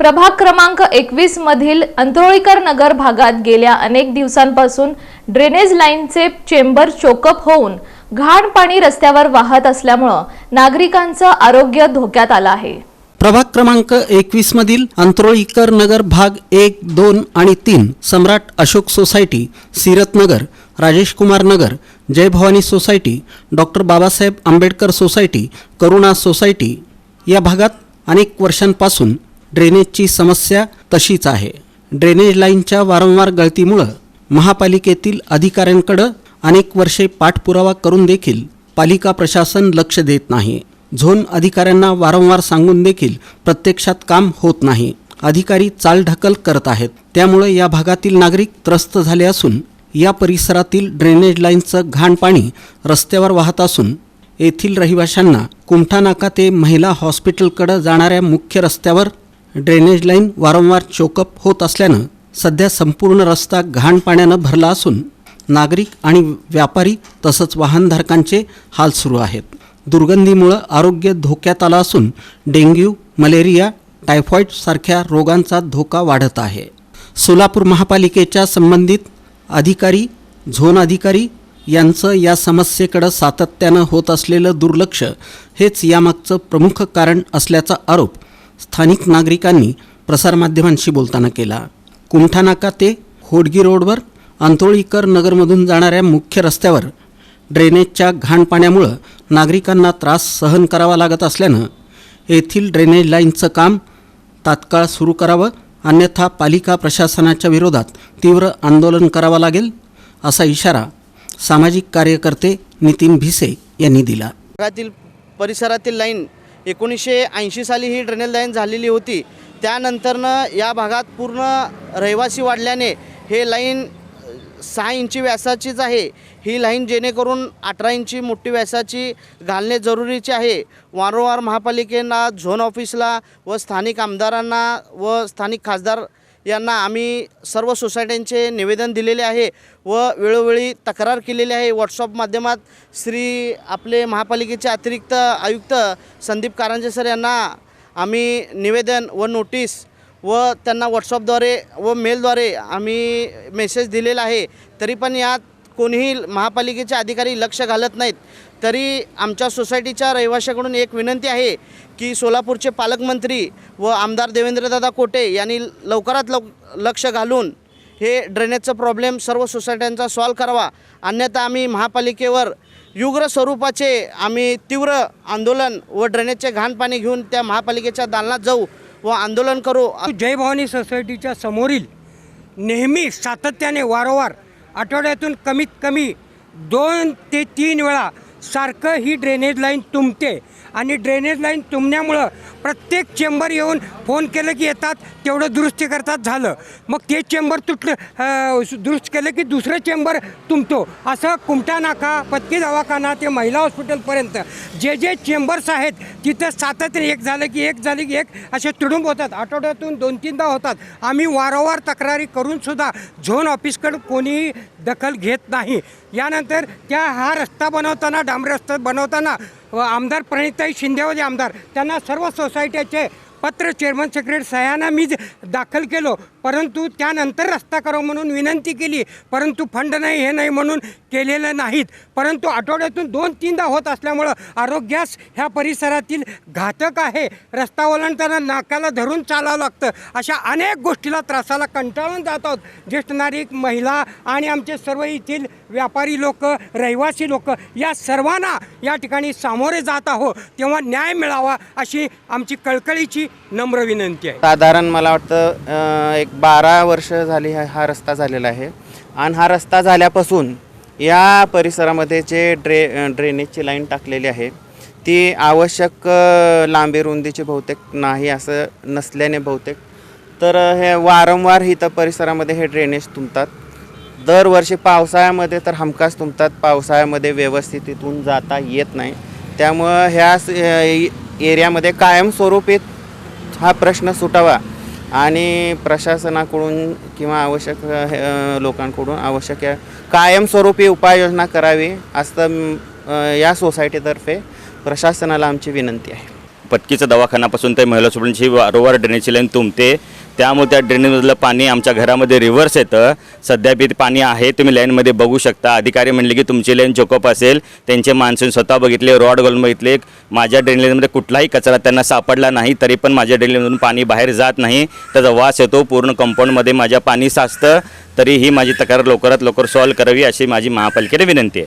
प्रभाग क्रमांक एकवीस मधील अंतरोळीकर नगर भागात गेल्या अनेक दिवसांपासून ड्रेनेज लाईनचे चेंबर चोकअप होऊन घाण पाणी रस्त्यावर वाहत असल्यामुळं नागरिकांचं आरोग्य धोक्यात आलं आहे. प्रभाग क्रमांक एकवीस मधील अंतरोळीकर नगर भाग एक दोन आणि तीन Samrat Ashok society Siratnagar Rajesh Kumar Nagar Jai Bhavani society doctor Babasaheb Ambedkar society Karuna society या भागात अनेक वर्षांपासून ड्रेनेजची समस्या तशीच आहे. ड्रेनेज लाईनच्या वारंवार गळतीमुळं महापालिकेतील अधिकाऱ्यांकडं अनेक वर्षे पाठपुरावा करून देखील पालिका प्रशासन लक्ष देत नाही. झोन अधिकाऱ्यांना वारंवार सांगून देखील प्रत्यक्षात काम होत नाही. अधिकारी चालढकल करत आहेत. त्यामुळे या भागातील नागरिक त्रस्त झाले असून या परिसरातील ड्रेनेज लाईनचं घाण पाणी रस्त्यावर वाहत असून येथील रहिवाशांना कुमठानाका ते महिला हॉस्पिटलकडं जाणाऱ्या मुख्य रस्त्यावर ड्रेनेज लाईन वारंवार चोकअप होत असल्यानं सध्या संपूर्ण रस्ता घाण पाण्यानं भरला असून नागरिक आणि व्यापारी तसंच वाहनधारकांचे हाल सुरू आहेत. दुर्गंधीमुळं आरोग्य धोक्यात आलं असून डेंग्यू मलेरिया टायफॉईड सारख्या रोगांचा धोका वाढत आहे. सोलापूर महापालिकेच्या संबंधित अधिकारी झोन अधिकारी यांचं या समस्येकडं सातत्यानं होत असलेलं दुर्लक्ष हेच यामागचं प्रमुख कारण असल्याचा आरोप स्थानिक नागरिकांनी प्रसारमाध्यमांशी बोलताना केला. कुमठानाका ते होडगी रोडवर अंतोळीकर नगरमधून जाणाऱ्या मुख्य रस्त्यावर ड्रेनेजच्या घाण पाण्यामुळं नागरिकांना त्रास सहन करावा लागत असल्यानं येथील ड्रेनेज लाईनचं काम तात्काळ सुरू करावं अन्यथा पालिका प्रशासनाच्या विरोधात तीव्र आंदोलन करावं लागेल असा इशारा सामाजिक कार्यकर्ते नितीन भिसे यांनी दिला. परिसरातील लाईन एकोणीसशे ऐंशी साली ही ड्रेनेज लाईन झालेली होती. त्यानंतरनं या भागात पूर्ण रहिवासी वाढल्याने हे लाईन सहा इंची व्यासाचीच आहे. ही लाईन जेणेकरून अठरा इंची मोठी व्यासाची घालणे जरुरीचे आहे. वारंवार महापालिकेना झोन ऑफिसला व स्थानिक आमदारांना व स्थानिक खासदार यांना आम्ही सर्व सोसायट्यांचे निवेदन दिलेले आहे व वेळोवेळी तक्रार केलेली आहे. व्हॉट्सअप माध्यमात श्री आपले महापालिकेचे अतिरिक्त आयुक्त संदीप कारंजे सर यांना आम्ही निवेदन व नोटीस व त्यांना व्हॉट्सअपद्वारे व मेलद्वारे आम्ही मेसेज दिलेला आहे. तरी पण यात कोणीही महापालिकेचे अधिकारी लक्ष घालत नाहीत. तरी आमच्या सोसायटीच्या रहिवाशाकडून एक विनंती आहे की सोलापूरचे पालकमंत्री व आमदार देवेंद्रदादा कोटे यांनी लवकरात लव लक्ष घालून हे ड्रेनेजचं प्रॉब्लेम सर्व सोसायट्यांचा सॉल्व करावा. अन्यथा आम्ही महापालिकेवर युग्र स्वरूपाचे आम्ही तीव्र आंदोलन व ड्रेनेजचे घाण पाणी घेऊन त्या महापालिकेच्या दालनात जाऊ व आंदोलन करू. जय भवानी सोसायटीच्या समोरील नेहमी सातत्याने वारंवार आठवड्यातून कमीत कमी दोन ते तीन वेळा सारखं ही ड्रेनेज लाईन तुंबते आणि ड्रेनेज लाईन तुंबण्यामुळं प्रत्येक चेंबर येऊन फोन केलं की येतात तेवढं दुरुस्ती करतात झालं. मग ते चेंबर तुटलं दुरुस्त केलं की दुसरं चेंबर तुंबतो असं कुमटा नाका पत्की दवाखाना ते महिला हॉस्पिटलपर्यंत जे जे चेंबर्स आहेत तिथं सातत्याने एक झालं की एक झालं की एक असे तुडुंब होतात. आठवड्यातून दोन तीनदा होतात. आम्ही वारंवार तक्रारी करूनसुद्धा झोन ऑफिसकडं कोणीही दखल घेत नाही. यानंतर त्या हा रस्ता बनवताना डांबरी रस्ता बनवताना व आमदार प्रणिताई शिंदेवाले आमदार. त्यांना सर्व सोसायटीचे पत्र चेअरमन सेक्रेटरी सह्याना मी दाखल केलो. परंतु त्यानंतर रस्ता करो म्हणून विनंती केली. परंतु फंड नाही हे नाही म्हणून केलेलं नाहीत. परंतु आठवड्यातून दोन तीनदा होत असल्यामुळं आरोग्यास ह्या परिसरातील घातक आहे. रस्ता ओलांडताना नाकाला धरून चालावं लागतं. अशा अनेक गोष्टीला त्रासाला कंटाळून जात आहोत. ज्येष्ठ नागरिक महिला आणि आमचे सर्व येथील व्यापारी लोक रहिवासी लोक या सर्वांना या ठिकाणी सामोरे जात आहो. तेव्हा न्याय मिळावा अशी आमची कळकळीची नम्र विनंती आहे. साधारण मला वाटतं एक बारा वर्ष झाली हा रस्ता झालेला आहे. आणि हा रस्ता झाल्यापासून या परिसरामध्ये जे ड्रे ड्रेनेजची लाईन टाकलेली आहे ती आवश्यक लांबी रुंदीची बहुतेक नाही असं नसल्याने बहुतेक. तर हे वारंवार इथं परिसरामध्ये हे ड्रेनेज तुंबतात. दरवर्षी पावसाळ्यामध्ये तर हमखास तुंबतात. पावसाळ्यामध्ये व्यवस्थित इथून जाता येत नाही. त्यामुळं ह्या एरियामध्ये कायमस्वरूपी हा प्रश्न सुटावा आणि प्रशासनाकडून किंवा आवश्यक लोकांकडून आवश्यक कायमस्वरूपी उपाययोजना करावी असं या सोसायटीतर्फे प्रशासनाला आमची विनंती आहे. पटकीचा दवाखानापासून ते महिला हॉस्पिटलची वारंवार ड्रेनेजची लाईन तुमते त्यामुळे त्या ड्रेनेजमधलं पाणी आमच्या घरामध्ये रिव्हर्स येतं. सध्या बी पाणी आहे तुम्ही लाईनमध्ये बघू शकता. अधिकारी म्हणले की तुमची लाईन चोकअप असेल. त्यांचे माणसं स्वतः बघितले रॉड घालून बघितले. माझ्या ड्रेनेजमध्ये कुठलाही कचरा त्यांना सापडला नाही तरी पण माझ्या ड्रेनेजमधून पाणी बाहेर जात नाही. त्याचा वास येतो पूर्ण कंपाऊंडमध्ये माझ्या पाणी साचतं. तरी ही माझी तक्रार लवकरात लवकर सॉल्व्ह करावी अशी माझी महापालिकेने विनंती आहे.